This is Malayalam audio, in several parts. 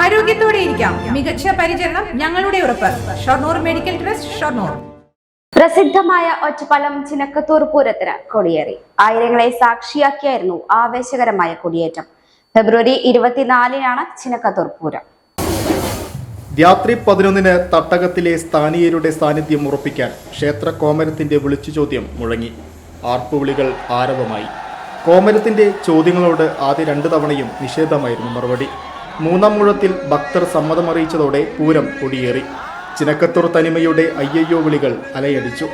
ആരോഗ്യത്തോടെ ഇരിക്കാം. മികച്ച പരിചരണം ഞങ്ങളുടെ ഉറപ്പ്. Shoranur medical trust Shoranur. പ്രസിദ്ധമായ ഒറ്റപ്പലം ചിനക്കത്തൂർ പൂരത്തിന് കൊടിയേറി. ആയിരങ്ങളെ സാക്ഷിയാക്കിയായിരുന്നു ആവേശകരമായ കൊടിയേറ്റം. ഫെബ്രുവരി ഇരുപത്തിനാലിനാണ് ചിനക്കത്തൂർ പൂരം. രാത്രി പതിനൊന്നിന് തട്ടകത്തിലെ സ്ഥാനീയരുടെ സാന്നിധ്യം ഉറപ്പിക്കാൻ ക്ഷേത്ര കോമരത്തിന്റെ വിളിച്ചു ചോദ്യം മുഴങ്ങി. ആർപ്പുവിളികൾ ആരവമായി. കോമരത്തിന്റെ ചോദ്യങ്ങളോട് ആദ്യ രണ്ട് തവണയും നിഷേധമായിരുന്നു മറുപടി. മൂന്നാം മുഴത്തിൽ ഭക്തർ സമ്മതമറിയിച്ചതോടെ പൂരം കൊടിയേറി. ചിനക്കത്തൂർ തനിമയുടെ അയ്യയ്യോ വിളികൾ അലയടിച്ചു.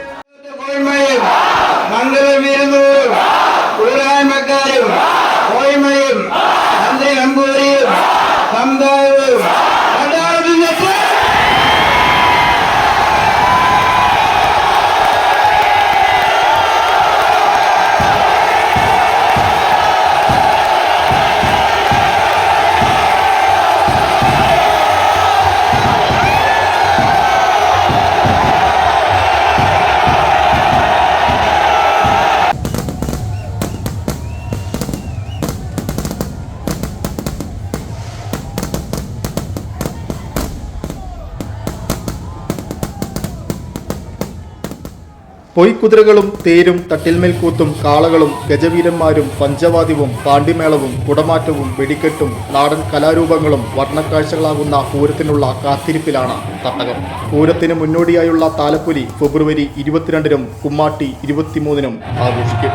പൊയ്ക്കുതിരകളും തേരും തട്ടിൽമേൽക്കൂത്തും കാളകളും ഗജവീരന്മാരും പഞ്ചവാദ്യവും പാണ്ടിമേളവും കുടമാറ്റവും വെടിക്കെട്ടും നാടൻ കലാരൂപങ്ങളും വർണക്കാഴ്ചകളാകുന്ന പൂരത്തിനുള്ള കാത്തിരിപ്പിലാണ് തട്ടകം. പൂരത്തിന് മുന്നോടിയായുള്ള താലപ്പൊലി ഫെബ്രുവരി ഇരുപത്തിരണ്ടിനും കുമ്മാട്ടി ഇരുപത്തിമൂന്നിനും ആഘോഷിക്കും.